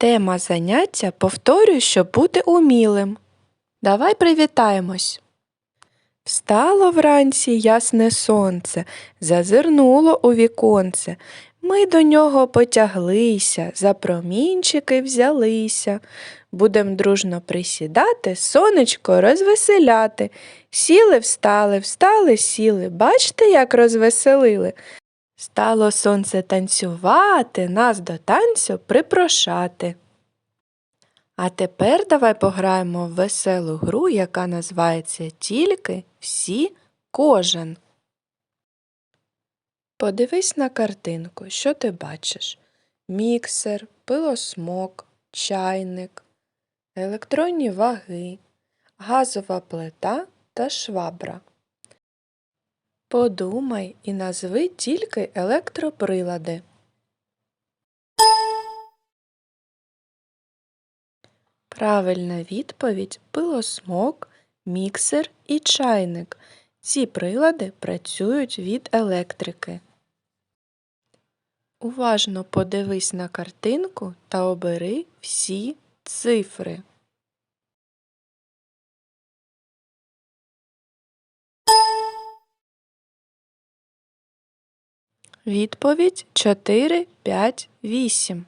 Тема заняття повторюй, щоб бути умілим. Давай привітаємось. Встало вранці ясне сонце, зазирнуло у віконце. Ми до нього потяглися, за промінчики взялися. Будем дружно присідати, сонечко розвеселяти. Сіли, встали, встали, сіли. Бачте, як розвеселили. Стало сонце танцювати, нас до танцю припрошати. А тепер давай пограємо в веселу гру, яка називається Тільки всі кожен. Подивись на картинку, що ти бачиш? Міксер, пилосмок, чайник, електронні ваги, газова плита та швабра. Подумай і назви тільки електроприлади. Правильна відповідь пилосмок, міксер і чайник. Ці прилади працюють від електрики. Уважно подивись на картинку та обери всі цифри. Відповідь 4, 5, 8.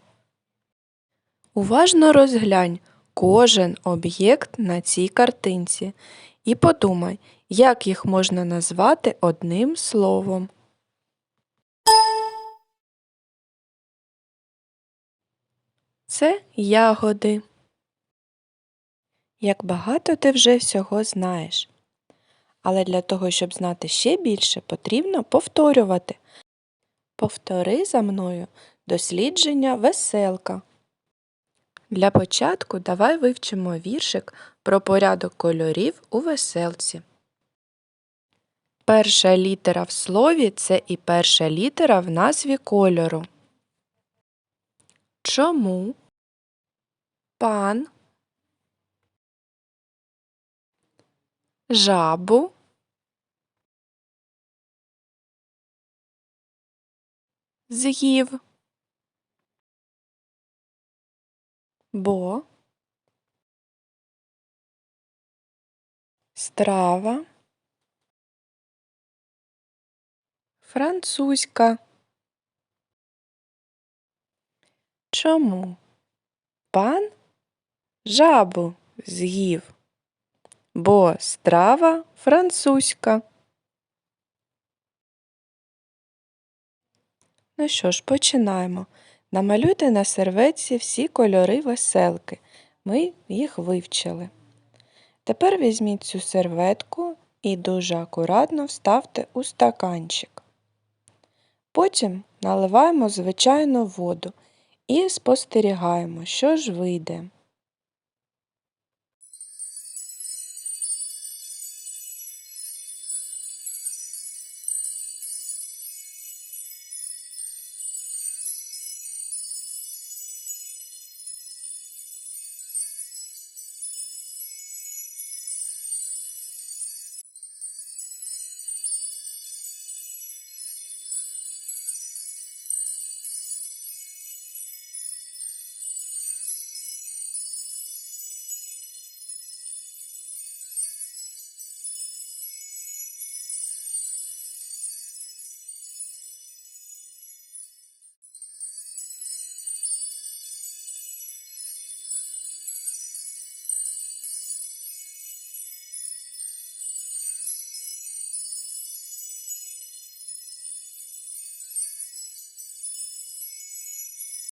Уважно розглянь кожен об'єкт на цій картинці і подумай, як їх можна назвати одним словом. Це ягоди. Як багато ти вже всього знаєш. Але для того, щоб знати ще більше, потрібно повторювати. Повтори за мною дослідження веселка. Для початку давай вивчимо віршик про порядок кольорів у веселці. Перша літера в слові це і перша літера в назві кольору. Чому? Пан. Жабу. З'їв. Бо. Страва. Французька. Чому? Пан жабу з'їв, бо страва французька. Ну що ж, починаємо. Намалюйте на серветці всі кольори веселки. Ми їх вивчили. Тепер візьміть цю серветку і дуже акуратно вставте у стаканчик. Потім наливаємо звичайну воду і спостерігаємо, що ж вийде.